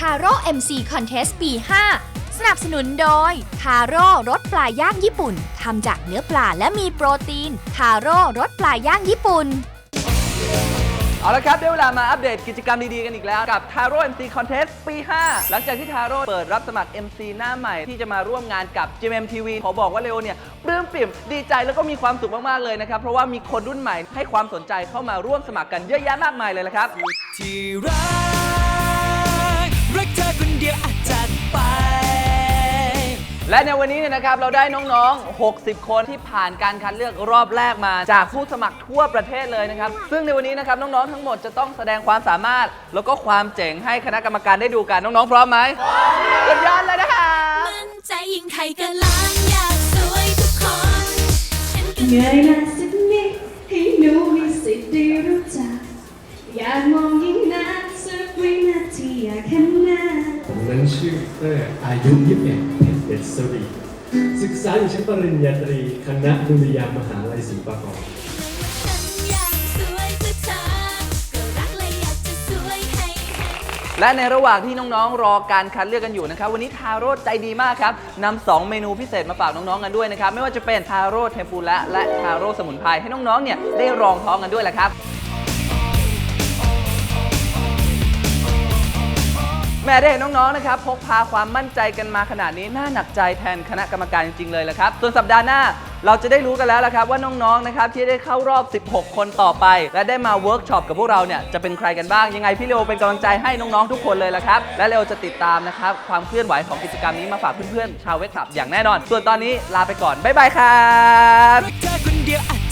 คาโร่ MC Contest ปี 5 สนับสนุนโดยคาโร่รสปลาย่างญี่ปุ่นทำจากเนื้อปลาและมีโปรตีนคาโร่รสปลาย่างญี่ปุ่น เอาละครับ ได้เวลามาอัปเดตกิจกรรมดี ๆ กันอีกแล้ว กับ Taro MC Contest ปี 5 หลังจากที่ Taro เปิดรับสมัคร MC หน้าใหม่ที่จะมาร่วมงานกับ GMMTV ขอบอกว่าเลโอเนี่ยปลื้มปิ่มดีใจแล้วก็มีความสุขมาก ๆ เลยนะครับ เพราะว่ามีคนรุ่นใหม่ให้ความสนใจเข้ามาร่วมสมัครกันเยอะแยะมากมายเลยละครับ ที่รัก และในวันนี้เนี่ยนะครับเราได้น้องๆ 60 คนที่ผ่านการคัดเลือกรอบแรกมา จากผู้สมัครทั่วประเทศเลยนะครับ ซึ่งในวันนี้นะครับน้องๆทั้งหมดจะต้องแสดงความสามารถ แล้วก็ความเจ๋งให้คณะกรรมการได้ดูกันน้องๆพร้อมไหมสุดยอดเลยนะครับมั่นใจยิ่งใครก็ล้านอยากสวยทุกคนฉันก็เงยหน้าสักนิดให้หนูมีสิทธิ์ได้รู้จัก อยากมองยิ่งนานสักวินาทีอยากเห็นหน้าผมนั้นชื่อเตอร์อายุ21 เป็นเด็กสรีศึกษาอยู่ชั้นปริญญาตรีคณะดุริยางค์มหาลัยศิลปากร และในระหว่างที่น้องๆ รอการคัดเลือกกันอยู่นะครับ วันนี้ทาโร่ใจดีมากครับนำสองเมนูพิเศษมาฝากน้องๆ กันด้วยนะครับ ไม่ว่าจะเป็นทาโร่เทมปุระและทาโร่สมุนไพรให้น้องๆ เนี่ยได้รองท้องกันด้วยแหละครับ แม่ได้เห็นน้องๆนะครับพกพาความมั่นใจกันมาขนาดนี้น่าหนักใจแทนคณะกรรมการจริงๆเลยละครับ ส่วนสัปดาห์หน้าเราจะได้รู้กันแล้วละครับว่าน้องๆนะครับที่ได้เข้ารอบ 16 คนต่อไป และได้มาเวิร์กช็อปกับพวกเราเนี่ยจะเป็นใครกันบ้างยังไงพี่เลโอเป็นกำลังใจให้น้องๆทุกคนเลยละครับ และเลโอจะติดตามนะครับความเคลื่อนไหวของกิจกรรมนี้มาฝากเพื่อนๆชาวเวกคลับอย่างแน่นอน ส่วนตอนนี้ลาไปก่อนบ๊ายบายครับ